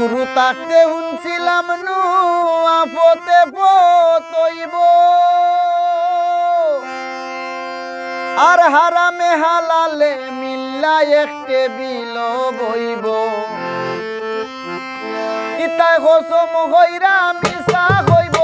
গুরু তাকে শুনছিলাম নু আপতে পতইব। আর হারামে হালালে মিল্লা একটে বিল বইব। ইতা কসম হইরা মিশা হইব।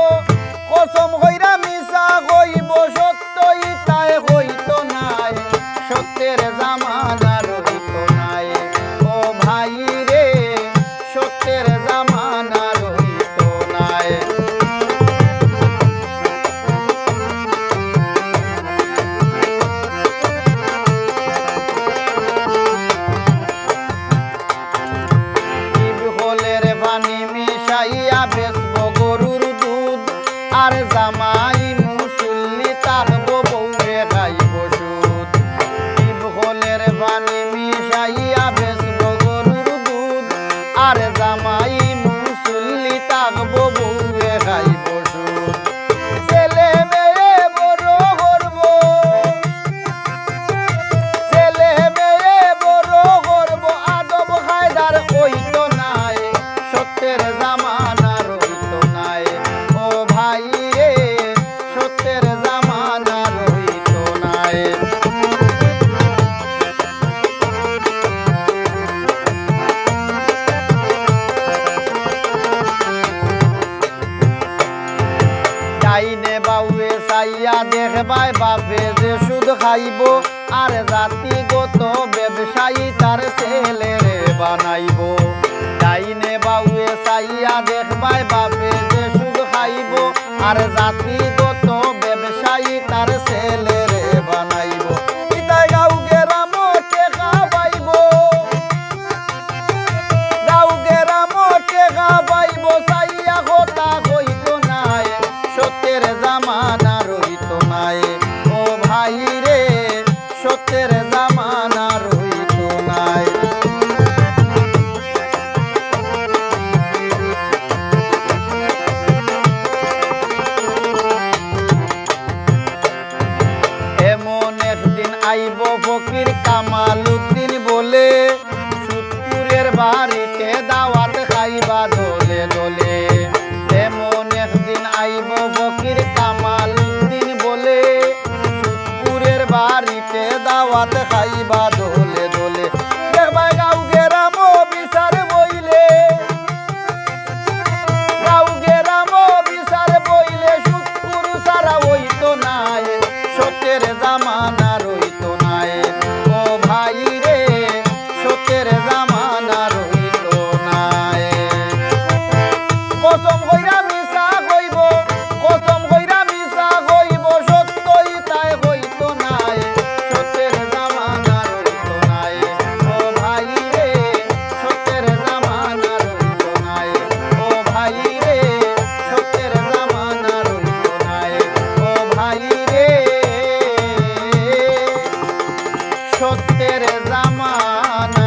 আইনে বাউয়ে সাইয়া দেখবাই বাপে যে সুদ খাইব, আর জাতিগত ব্যবসায়ী তার ছেলেরে বানাইব। ডাইনে বাউয়ে সাইয়া দেখবাই বাপে যে সুদ খাইব, আর জাতি দাওয়াত খাইবা দোলে দোলে। দেবাই গাউ গেরাম বিচার বইলে। গাউ গেরাম বিচার বইলে শুক্র সারা ওই তো নাই সত্যের জামান জামানা